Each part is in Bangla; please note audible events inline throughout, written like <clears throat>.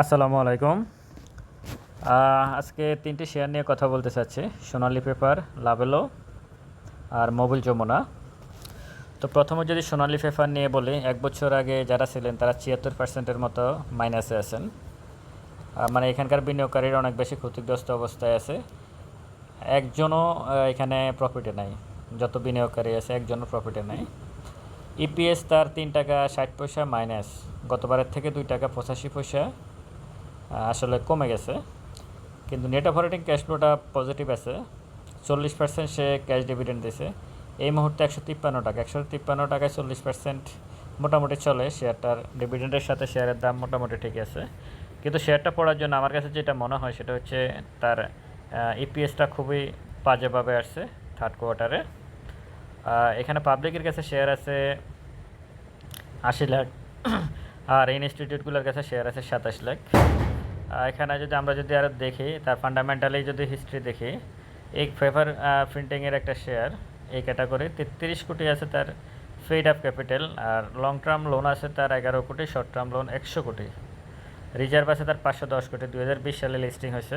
আসসালামু আলাইকুম। আজকে তিনটি শেয়ার নিয়ে কথা বলতে চাচ্ছি। সোনালি পেপার, লাভেলো আর মোবিল যমুনা। তো প্রথমে যদি সোনালি পেপার নিয়ে বলি, এক বছর আগে যারা ছিলেন, তারা ছিয়াত্তর পার্সেন্টের মতো মাইনাসে আছেন। মানে এখানকার বিনিয়োগকারীরা অনেক বেশি ক্ষতিগ্রস্ত অবস্থায় আছে। একজনও এখানে প্রফিটে নাই। যত বিনিয়োগকারী আছে, একজনও প্রফিটে নাই। ইপিএস তার তিন টাকা ষাট পয়সা মাইনাস গতবারের থেকে দুই টাকা পঁচাশি পয়সা। আসলে কমে গেছে। কিন্তু নেট অপারেটিং ক্যাশ ফ্লোটা পজিটিভ আছে। চল্লিশ পার্সেন্ট সে ক্যাশ ডিভিডেন্ড দিছে। এই মুহূর্তে একশো তিপ্পান্ন টাকা। একশো তিপ্পান্ন টাকায় চল্লিশ পার্সেন্ট মোটামুটি চলে। শেয়ারটার ডিভিডেন্ডের সাথে শেয়ারের দাম মোটামুটি ঠিক আছে। কিন্তু শেয়ারটা পড়ার জন্য আমার কাছে যেটা মনে হয় সেটা হচ্ছে তার ইপিএসটা খুবই বাজেভাবে আসছে থার্ড কোয়ার্টারে এখানে পাবলিকের কাছে শেয়ার আছে আশি লাখ। আর ইনস্টিটিউটগুলোর কাছে শেয়ার আছে সাতাশ লাখ। এখানে যদি আমরা যদি আরও দেখি, তার ফান্ডামেন্টালি যদি হিস্ট্রি দেখি এই ফেভার প্রিন্টিংয়ের একটা শেয়ার এই ক্যাটাগরি তেত্রিশ কোটি আছে তার ফেড আপ ক্যাপিটাল আর লং টার্ম লোন আছে তার এগারো কোটি শর্ট টার্ম লোন একশো কোটি। রিজার্ভ আছে তার পাঁচশো দশ কোটি দু হাজার বিশ সালে লিস্টিং হয়েছে।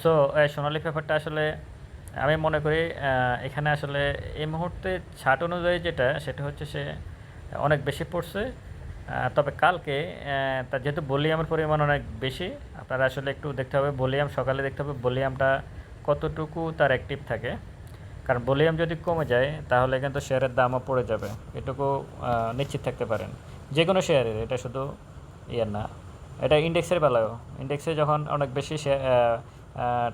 সো সোনালী পেপারটা আসলে আমি মনে করি এখানে আসলে এই মুহূর্তে ছাট অনুযায়ী যেটা, সেটা হচ্ছে সে অনেক বেশি পড়ছে। তবে কালকে তার যেহেতু ভলিউমের পরিমাণ অনেক বেশি, আপনারা আসলে একটু দেখতে হবে, ভলিউম, সকালে দেখতে হবে, ভলিউমটা কতটুকু তার অ্যাক্টিভ থাকে। কারণ ভলিউম যদি কমে যায়, তাহলে কিন্তু শেয়ারের দামও পড়ে যাবে। এটুকু নিশ্চিত থাকতে পারেন। যে কোনো শেয়ারের, এটা শুধু ইয়ে না, এটা ইন্ডেক্সের বেলায়ও। ইন্ডেক্সে যখন অনেক বেশি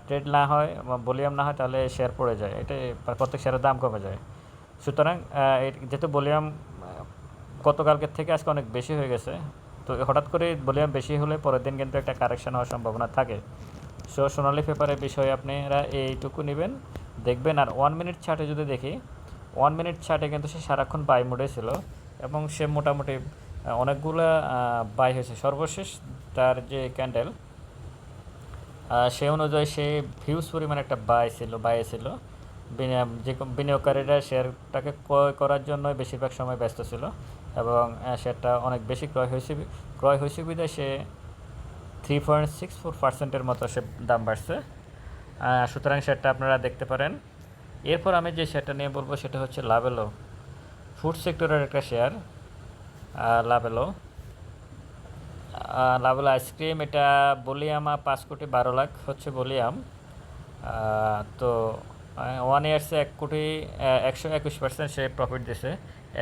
ট্রেড না হয় বা ভলিউম না হয়, তাহলে শেয়ার পড়ে যায়। এটা প্রত্যেক শেয়ারের দাম কমে যায়। সুতরাং যেহেতু ভলিউম গতকালকের থেকে আজকে অনেক বেশি হয়ে গেছে। তো হঠাৎ করে ভলিউম বেশি হলে পরের দিন কিন্তু একটা কারেকশন হওয়ার সম্ভাবনা থাকে। সো সোনালি পেপারের বিষয়ে আপনারা এইটুকু নেবেন। দেখবেন আর ওয়ান মিনিট ছাটে যদি দেখি ওয়ান মিনিট ছাটে কিন্তু সে সারাক্ষণ বাই মোডে ছিল এবং সে মোটামুটি অনেকগুলো বাই হয়েছে। সর্বশেষ তার যে ক্যান্ডেল সে অনুযায়ী সে ভিউজ পরিমাণ একটা বাই ছিল বাই ছিল। যে বিনিয়োগকারীরা শেয়ারটাকে ক্রয় করার জন্য বেশিরভাগ সময় ব্যস্ত ছিল এবং শেয়ারটা অনেক বেশি ক্রয় হয়েছে ক্রয় হয়েছে বিধায় সে থ্রি পয়েন্ট সিক্স ফোর পার্সেন্টের মতো সে দাম বাড়ছে। সুতরাং শেয়ারটা আপনারা দেখতে পারেন। এরপর আমি যে শেয়ারটা নিয়ে বলব সেটা হচ্ছে লাভেলো ফুড সেক্টরের একটা শেয়ার লাভেলো লাভেল আইসক্রিম এটা বলিয়ামা পাঁচ কোটি বারো লাখ হচ্ছে বলিয়াম। তো ওয়ান ইয়ার্সে এক কোটি একশো একুশ পার্সেন্ট সে প্রফিট দিছে।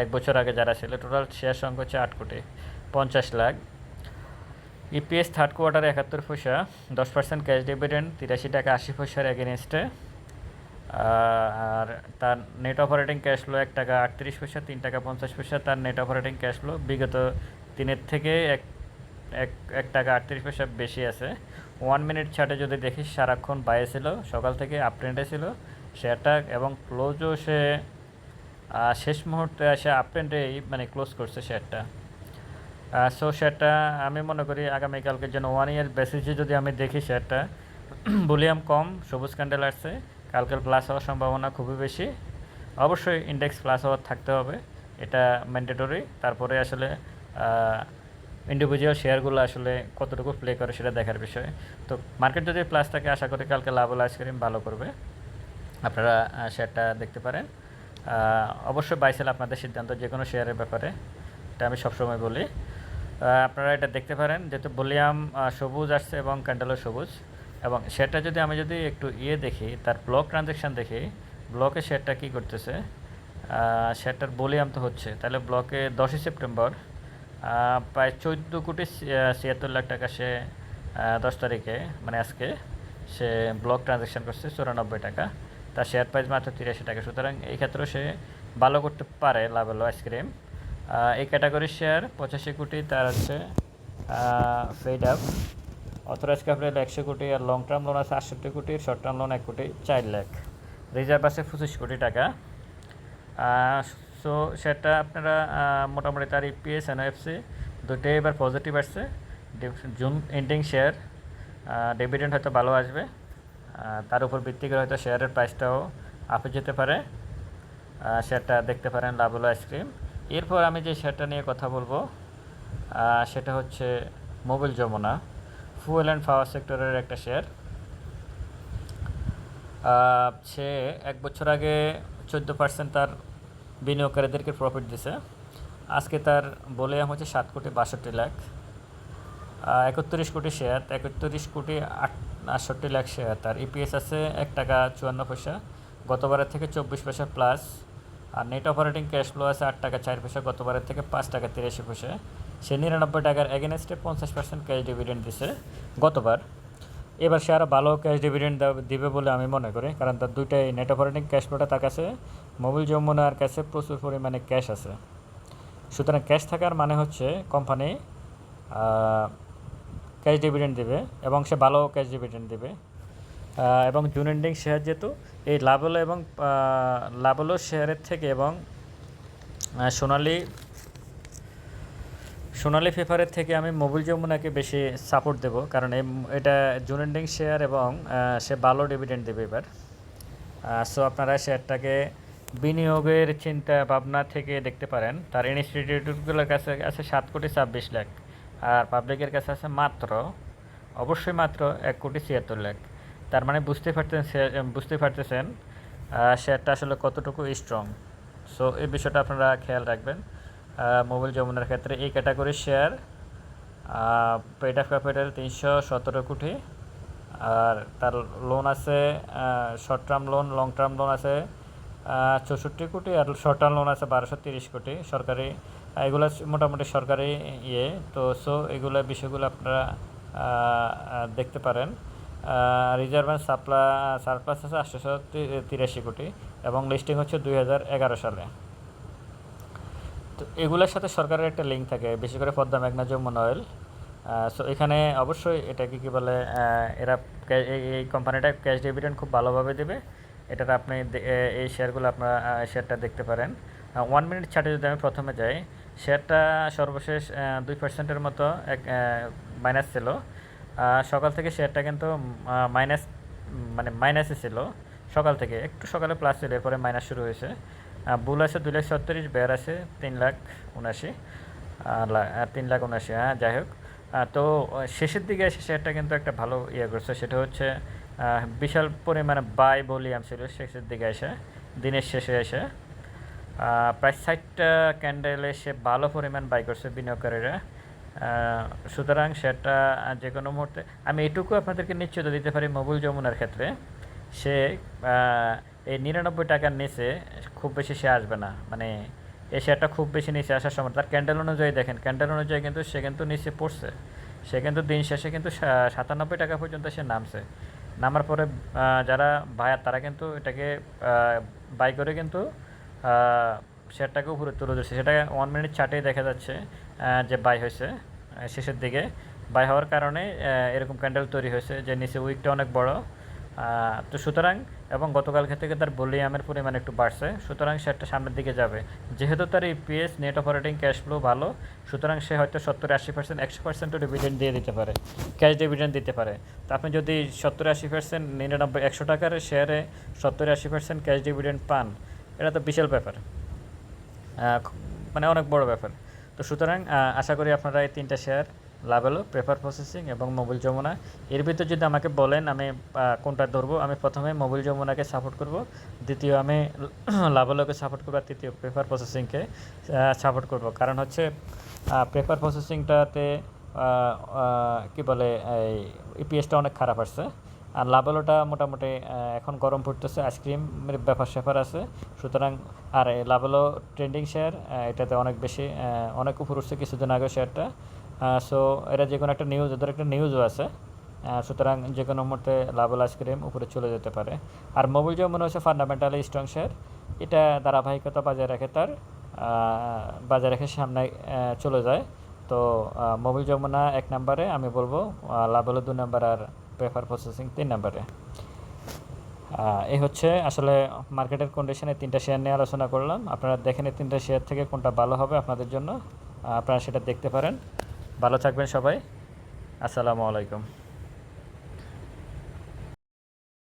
এক বছর আগে যারা ছিল টোটাল শেয়ার সংখ্যা হচ্ছে আট কোটি, পঞ্চাশ লাখ। ইপিএস থার্ড কোয়ার্টারে একাত্তর পয়সা, দশ পার্সেন্ট ক্যাশ ডিভিডেন্ড তিরাশি টাকা আশি পয়সার এগেনস্টে আর তার নেট অপারেটিং ক্যাশ ফ্লো এক টাকা আটত্রিশ পয়সা, তিন টাকা পঞ্চাশ পয়সা। তার নেট অপারেটিং ক্যাশ ফ্লো বিগত দিনের থেকে এক এক এক টাকা আটত্রিশ পয়সা বেশি আছে। ওয়ান মিনিট ছাটে যদি দেখি সারাক্ষণ বাইরে ছিল, সকাল থেকে আপ ট্রেন্ডে ছিল। শেয়ারটা এবং ক্লোজও সে শেষ মুহূর্তে এসে আপ ট্রেন্ডেই মানে ক্লোজ করছে শেয়ারটা সো শেয়ারটা আমি মনে করি আগামীকালকের জন্য ওয়ান ইয়ার বেসিসে যদি আমি দেখি শেয়ারটা <clears throat> ভলিউম কম, সবুজ ক্যান্ডেল আসছে, কালকের প্লাস হওয়ার সম্ভাবনা খুবই বেশি। অবশ্যই ইন্ডেক্স প্লাস হওয়ার থাকতে হবে, এটা ম্যান্ডেটরি তারপরে আসলে ইন্ডিভিজুয়াল শেয়ারগুলো আসলে কতটুকু প্লে করে সেটা দেখার বিষয়। তো মার্কেট যদি প্লাস থাকে, আশা করি কালকে লাভ আইসক্রিম ভালো করবে। আপনারা শেয়ারটা দেখতে পারেন। অবশ্যই বাইসেল আপনাদের সিদ্ধান্ত যে কোনো শেয়ারের ব্যাপারে। এটা আমি সবসময় বলি। আপনারা এটা দেখতে পারেন, যেহেতু ভলিউম সবুজ আসছে এবং ক্যান্ডেলও সবুজ। এবং শেয়ারটা যদি আমি যদি একটু ইয়ে দেখি, তার ব্লক ট্রানজ্যাকশান দেখি ব্লকে শেয়ারটা কী করতেছে? শেয়ারটার ভলিউম তো হচ্ছে। তাহলে ব্লকে দশই সেপ্টেম্বর প্রায় চোদ্দ কোটি ছিয়াত্তর লাখ টাকা সে দশ তারিখে মানে আজকে, সে ব্লক ট্রানজ্যাকশন করছে, চুরানব্বই টাকা। তার শেয়ার প্রাইস মাত্র তিরাশি টাকা। সুতরাং এই ক্ষেত্রেও সে ভালো করতে পারে লাভ হলো আইসক্রিম। এই ক্যাটাগরির শেয়ার পঁচাশি কোটি, তার হচ্ছে ফেড আপ অথরাইজ ক্যাপিটাল একশো কোটি আর লং টার্ম লোন আছে আটষট্টি কোটি শর্ট টার্ম লোন এক কোটি, চার লাখ। রিজার্ভ আছে পঁচিশ কোটি টাকা। সো সেটা আপনারা মোটামুটি তার ইপিএস এনএফসি দুটোই এবার পজিটিভ আসছে। জুন এন্ডিং শেয়ার ডিভিডেন্ড হয়তো ভালো আসবে। তার উপর ভিত্তি করে হয়তো শেয়ারের প্রাইসটাও আপে যেতে পারে। শেয়ারটা দেখতে পারেন লাভুলো আইসক্রিম এরপর আমি যে শেয়ারটা নিয়ে কথা বলব সেটা হচ্ছে Mobil Jamuna fuel and power সেক্টরের একটা শেয়ার। সে এক বছর আগে চোদ্দ পার্সেন্ট তার বিনিয়োগকারীদেরকে প্রফিট দিছে। আজকে তার বলে হচ্ছে সাত কোটি বাষট্টি লাখ। একত্রিশ কোটি শেয়ার, একত্রিশ কোটি আট আটষট্টি লাখ শেয়ার। তার ইপিএস আছে এক টাকা চুয়ান্ন পয়সা, গতবারের থেকে চব্বিশ পয়সা প্লাস আর নেট অপারেটিং ক্যাশ ফ্লো আছে আট টাকা চার পয়সা, গতবারের থেকে পাঁচ টাকা তিরাশি পয়সা। সে নিরানব্বই টাকার এগেনস্টে পঞ্চাশ পার্সেন্ট ক্যাশ ডিভিডেন্ড দিছে গতবার। এবার সে আরও ভালো ক্যাশ ডিভিডেন্ড দিবে বলে আমি মনে করি, কারণ তার দুইটাই নেট অপারেটিং ক্যাশ ফ্লোটা তার কাছে, মোবিল যমুনার কাছে প্রচুর পরিমাণে ক্যাশ আছে। সুতরাং ক্যাশ থাকার মানে হচ্ছে কোম্পানি ক্যাশ ডিভিডেন্ড দেবে এবং সে ভালো ক্যাশ ডিভিডেন্ড দেবে। এবং জুন এন্ডিং শেয়ার যেহেতু, এই লাভলো এবং লাভলো শেয়ারের থেকে এবং সোনালি সোনালি পেপারের থেকে আমি মোবিল যমুনাকে বেশি সাপোর্ট দেব, কারণ এটা জুন এন্ডিং শেয়ার এবং সে ভালো ডিভিডেন্ড দেবে এবার। সো আপনারা শেয়ারটাকে বিনিয়োগের চিন্তা ভাবনা থেকে দেখতে পারেন। তার ইনস্টিটিউটগুলোর কাছে আছে সাত কোটি ছাব্বিশ লাখ। আর পাবলিকের কাছে আছে মাত্র, অবশ্যই মাত্র এক কোটি ছিয়াত্তর লাখ। তার মানে বুঝতে পারতেন বুঝতে পারতেছেন শেয়ারটা আসলে কতটুকু স্ট্রং সো এই বিষয়টা আপনারা খেয়াল রাখবেন। মোবাইল যমুনার ক্ষেত্রে এই ক্যাটাগরির শেয়ার পেড অফ ক্যাপিটাল তিনশো সতেরো কোটি। আর তার লোন আছে short term loan long term loan আছে চৌষট্টি কোটি। আর শর্ট টার্ম লোন আছে বারোশো তিরিশ কোটি। সরকারি এগুলো মোটামুটি সরকারি ইয়ে। তো সো এগুলো বিষয়গুলো আপনারা দেখতে পারেন। রিজার্ভ অ্যান্ড সাপ্লা সারপ্লাস আছে আটশোশো তিরাশি কোটি এবং লিস্টিং হচ্ছে দুই হাজার এগারো সালে। তো, এগুলোর সাথে সরকারের একটা লিঙ্ক থাকে বিশেষ করে পদ্মা মেঘনা যমুনা অয়েল সো এখানে অবশ্যই এটাকে কী বলে এরা এই কোম্পানিটা ক্যাশ ডিভিডেন্ড খুব ভালোভাবে দেবে। এটার আপনি এই শেয়ারগুলো আপনারা শেয়ারটা দেখতে পারেন। ওয়ান মিনিট চার্টে যদি আমি প্রথমে যাই শেয়ারটা সর্বশেষ দুই পার্সেন্টের মতো এক মাইনাস ছিল। সকাল থেকে শেয়ারটা কিন্তু মাইনাস মানে মাইনাসে ছিল। সকাল থেকে, একটু সকালে প্লাস ছিল, এরপরে মাইনাস শুরু হয়েছে। বুল আছে দুই লাখ ছত্রিশ বেয়ার আছে তিন লাখ উনাশি তিন লাখ উনাশি হ্যাঁ যাই হোক। তো, শেষের দিকে এসে শেয়ারটা কিন্তু একটা ভালো ইয়ে করছে। সেটা হচ্ছে বিশাল পরিমাণে বাই ভলিউম ছিল শেষের দিকে এসে, দিনের শেষে এসে। প্রায় ষাটটা ক্যান্ডেলে সে ভালো পরিমাণ বাই করছে বিনিয়োগকারীরা। সুতরাং সেটা যে কোনো মুহূর্তে আমি এটুকু আপনাদেরকে নিশ্চিত দিতে পারি মবুল যমুনার ক্ষেত্রে। সে এই নিরানব্বই টাকার নিচে খুব বেশি সে আসবে না। মানে এই শেয়ারটা খুব বেশি নিচে আসার সময় তার ক্যান্ডেল অনুযায়ী দেখেন ক্যান্ডেল অনুযায়ী কিন্তু সে কিন্তু নিচে পড়ছে। সে কিন্তু দিন শেষে কিন্তু সাতানব্বই টাকা পর্যন্ত সে নামছে। নামার পরে যারা বায়ার তারা কিন্তু এটাকে বাই করে কিন্তু শেয়ারটাকে উপরে তুলে ধরছে। সেটা ওয়ান মিনিট চার্টেই দেখা যাচ্ছে যে বাই হয়েছে শেষের দিকে। বাই হওয়ার কারণে এরকম ক্যান্ডেল তৈরি হয়েছে যে নিচে উইকটা অনেক বড়। তো সুতরাং, এবং গতকালকে থেকে তার ভলিউমের পরিমাণ একটু বাড়ছে। সুতরাং শেয়ারটা সামনের দিকে যাবে। যেহেতু তার EPS net operating cash flow ভালো, সুতরাং সে হয়তো সত্তর আশি পার্সেন্ট একশো পার্সেন্টও ডিভিডেন্ড দিয়ে দিতে পারে। ক্যাশ ডিভিডেন্ড দিতে পারে। তো আপনি যদি সত্তর আশি পার্সেন্ট নিরানব্বই, একশো টাকার শেয়ারে সত্তর আশি পার্সেন্ট ক্যাশ ডিভিডেন্ড পান এটা তো বিশাল ব্যাপার। মানে অনেক বড় ব্যাপার। তো সুতরাং আশা করি আপনারা এই তিনটা শেয়ার লাভেলো পেপার প্রসেসিং এবং মোবিল যমুনা। এর ভিতর যদি আমাকে বলেন আমি কোনটা ধরবো, আমি প্রথমে মোবিল যমুনাকে সাপোর্ট করব, দ্বিতীয় আমি <clears throat> লাভেলোকে সাপোর্ট করব, আর তৃতীয় পেপার প্রসেসিংকে সাপোর্ট করব। কারণ হচ্ছে পেপার প্রসেসিংটাতে কি বলে, এই ইপিএসটা অনেক খারাপ আসছে। আর লাভেলোটা মোটামুটি এখন গরম পড়তেছে আইসক্রিমের ব্যাপার স্যাপার আছে। সুতরাং, আর এই লাভেলো ট্রেন্ডিং শেয়ার এটাতে অনেক বেশি অনেক উপর উঠছে কিছুদিন আগে শেয়ারটা সো এটা যে কোনো একটা নিউজ এদের একটা নিউজও আছে। সুতরাং যে কোনো মুহূর্তে লাভেল আইসক্রিম উপরে চলে যেতে পারে। আর মোবিল যেমন মনে হচ্ছে ফান্ডামেন্টালি স্ট্রং শেয়ার এটা ধারাবাহিকতা বজায় রাখে তার বজায় রেখে সামনে চলে যায়। তো মোবিল যমুনা এক নম্বরে, আমি বলব লাভেলো দু নম্বর আর পেপার প্রসেসিং তিন নম্বরে। এই হচ্ছে আসলে মার্কেটের কন্ডিশনে তিনটা শেয়ার নিয়ে আলোচনা করলাম। আপনারা দেখেন এই তিনটা শেয়ার থেকে কোনটা ভালো হবে আপনাদের জন্য। আপনারা সেটা দেখতে পারেন। ভালো থাকবেন সবাই। আসসালামু আলাইকুম।